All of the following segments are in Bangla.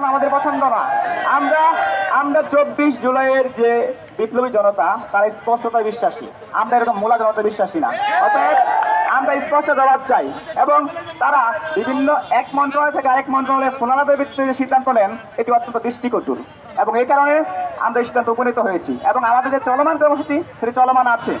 আন্দোলন আমাদের পছন্দ না আমরা আমরা চব্বিশ জুলাইয়ের যে বিপ্লবী জনতা, তার স্পষ্টতায় বিশ্বাসী। আমরা এরকম মূলা জনতা বিশ্বাসী না। অতএব, আমরা স্পষ্ট জবাব চাই এবং তারা বিভিন্ন এক মন্ত্রণালয় থেকে আরেক মন্ত্রণালয়ে ফোনালাপের ভিত্তিতে যে সিদ্ধান্ত নেন, এটি অত্যন্ত দৃষ্টিকটুর। এবং এই কারণে আমরা এই সিদ্ধান্ত উপনীত হয়েছি। এবং আমাদের যে চলমান কর্মসূচি, সেটি চলমান আছে।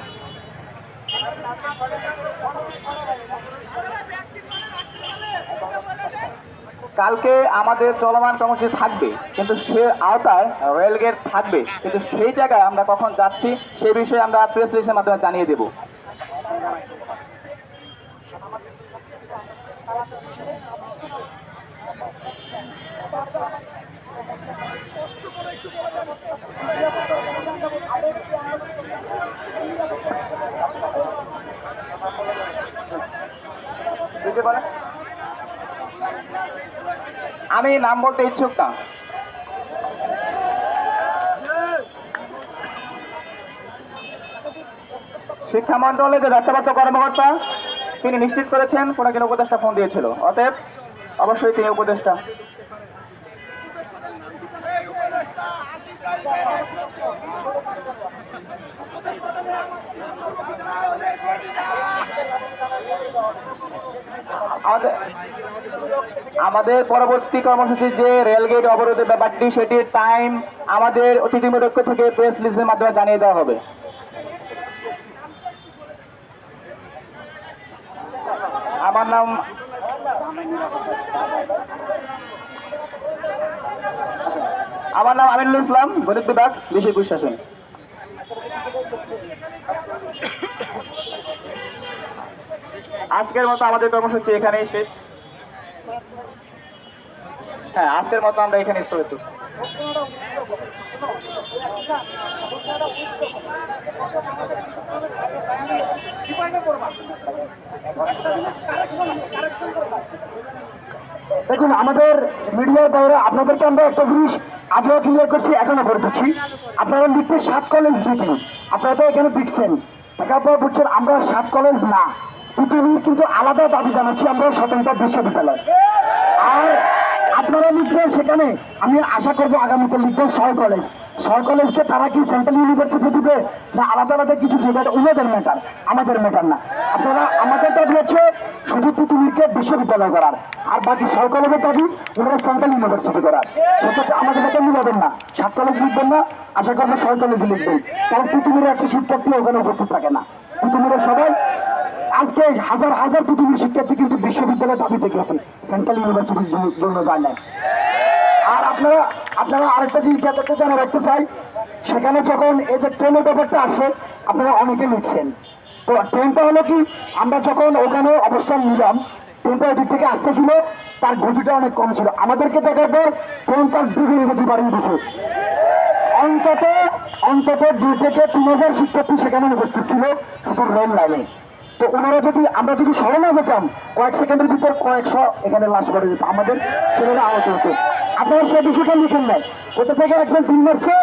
কালকে আমাদের চলমান কর্মসূচি থাকবে, কিন্তু সে আওতায় রেলগেট থাকবে, কিন্তু সেই জায়গায় আমরা কখন যাচ্ছি সেই বিষয়ে আমরা প্রেস রিলিজের মাধ্যমে জানিয়ে দেব। আমি নাম বলতে ইচ্ছুক না। শিক্ষা মন্ডলের যে দায়িত্বপ্রাপ্ত কর্মকর্তা, তিনি নিশ্চিত করেছেন কোনো কিনা উপদেষ্টা ফোন দিয়েছিল। অতএব, অবশ্যই তিনি উপদেষ্টা। আমাদের আমাদের পরবর্তী কর্মসূচি যে রেলগেট অবরোধের ব্যাপারটি সেটির টাইম আমাদের অতিথি পক্ষ থেকে প্রেস লিস্টের মাধ্যমে জানিয়ে দেওয়া হবে। আমার নাম আমার নাম আমিনুল ইসলাম, গণিত বিভাগ বিষয় প্রশাসন। আজকের মতো আমাদের কর্মসূচি এখানেই শেষ। হ্যাঁ আজকের মতো আমরা এখানে স্থগিত দেখুন, আমাদের মিডিয়ার বাইরে আপনাদেরকে আমরা একটা জিনিস আগেও ক্লিয়ার করছি, এখনও করে দিচ্ছি। আপনারা লিখতে সাত কলেজ লিখুন আপনারা তো এখানে দেখছেন। দেখার পর বুঝছেন আমরা সাত কলেজ না। পৃথিবীর কিন্তু আলাদা দাবি জানাচ্ছি আমরা স্বতন্ত্র বিশ্ববিদ্যালয়। আর আপনারা লিখবেন সেখানে, আমি আশা করব আগামীতে লিখবেন ছয় কলেজ ছয় কলেজকে তারা কি সেন্ট্রাল ইউনিভার্সিটি দিবে? না, আলাদা আলাদা কিছু দিবে? ওনাদের ম্যাটার আমাদের ম্যাটার না। আপনারা আমাদের দাবি হচ্ছে শুধু পৃথিবীকে বিশ্ববিদ্যালয় করার, আর বাকি ছয় কলেজের দাবি ওনারা সেন্ট্রাল ইউনিভার্সিটি করার। সেক্ষেত্রে আমাদের এটা মিলাবেন না। সাত কলেজ লিখবেন না, আশা করব ছয় কলেজ লিখবেন। কারণ পৃথিবীর একটা শিক্ষার্থী ওখানে উপস্থিত থাকে না। পৃথিবীর সবাই আজকে হাজার হাজার পৃথিবীর শিক্ষার্থী কিন্তু বিশ্ববিদ্যালয়ে দাবিতে গেছে। সেন্ট্রাল ইউনিভার্সিটির জন্য- যায় নাই। আর আপনারা আপনারা আরেকটা জিনিস যাতে জানা রাখতে চাই, সেখানে যখন এই যে ট্রেনের ব্যাপারটা আসে, আপনারা অনেকে লিখছেন। তো ট্রেনটা হলো কি, আমরা যখন ওখানে অবস্থান নিলাম, ট্রেনটা ওদিক থেকে আসতেছিল, তার গতিটা অনেক কম ছিল। আমাদেরকে দেখার পর ট্রেন তার দ্বিগুণ গতি বাড়িয়ে দিছে। অন্তত অন্তত দুই থেকে তিন হাজার শিক্ষার্থী সেখানে উপস্থিত ছিল শুধু রেল লাইনে। তো ওনারা যদি, আমরা যদি সরে না যেতাম, কয়েক সেকেন্ডের ভিতর কয়েকশো এখানে লাশ পড়ে যেত, আমাদের ছেলেরা আহত হতো। আপনারা সেই বিষয়টা লিখেন নাই। কোথা থেকে একজন বিল মারছে,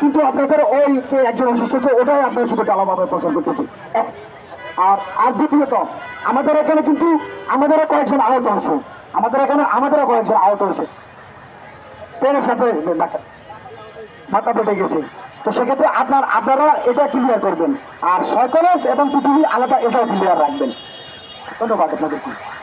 কিন্তু আপনাদের ওই একজন অসুস্থ হচ্ছে ওটাই আপনারা শুধু ডালাভাবে প্রচার করতেছে। আর আর দ্বিতীয়ত, আমাদের এখানে কিন্তু আমাদেরও কয়েকজন আহত আছে আমাদের এখানে আমাদেরও কয়েকজন আহত হয়েছে। ট্রেনের সাথে মাথা পেটে গেছে। তো সেক্ষেত্রে আপনার, আপনারা এটা ক্লিয়ার করবেন। আর সয়কলেজ এবং পৃথিবী আলাদা এটাও ক্লিয়ার রাখবেন। ধন্যবাদ আপনাদেরকে।